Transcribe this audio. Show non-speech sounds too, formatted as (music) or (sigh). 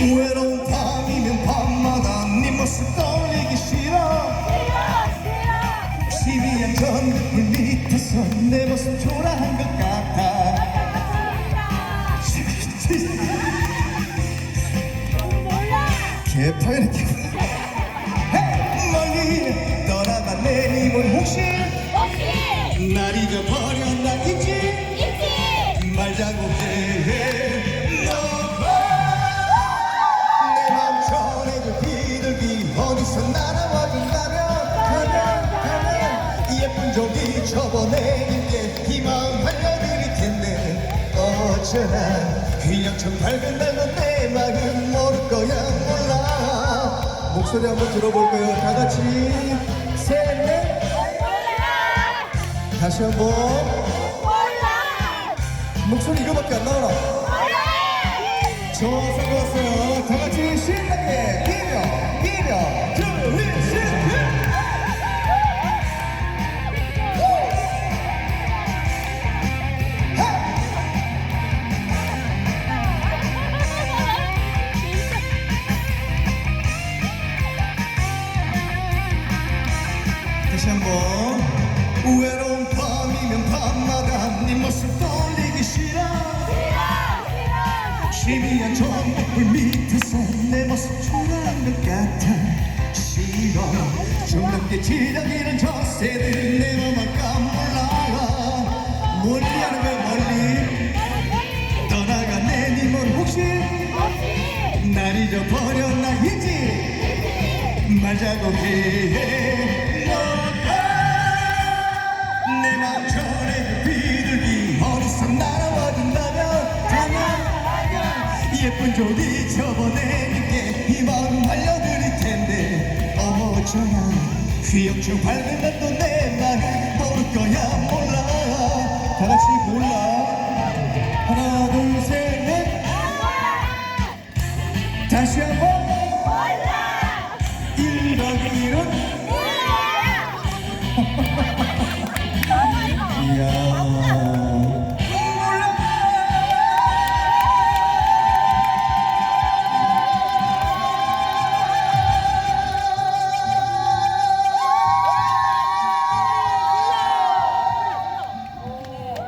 외로운 밤이면 밤마다 네 모습 떠올리기 싫어. 싫어 싫어 시비한 전등불 밑에서 내 모습 초라한 것 같아. 개파이네 개파 (laughs) 멀리 떠나간 내 힘을 혹시? 혹시? 날 잊어버려 예쁜 종이 접어내릴게. 희망 알려드릴 텐데. 어쩌나. 그냥처럼 밝은 날로 내 마음 모를 거야. 몰라. 목소리 한번 들어볼까요? 다 같이. 셋넷. 다시 한번. 목소리 이거밖에 안 나오나? 좋아서 좋았어요. 다 같이 신나게 다시 한번. 외로운 밤이면 밤마다 네 모습 떠올리기 싫어. 12년 전불 밑에서 내 모습 초라한 것 같아. 싫어. 중학교 지정이는 저 새들 내 맘을 까몰라 멀리 하는 거 멀리. 떠나간 내 님은 혹시? 날 잊어버렸나 이지 말자고 해 예쁜 조리 접어내릴게. 이 마음 알려드릴 텐데. 어쩌나 휘역주 밝은 날도 내 말을 모를 거야 몰라. 다 같이 몰라. 하나 둘 셋 넷. 다시 한번. 몰라! 이런 이런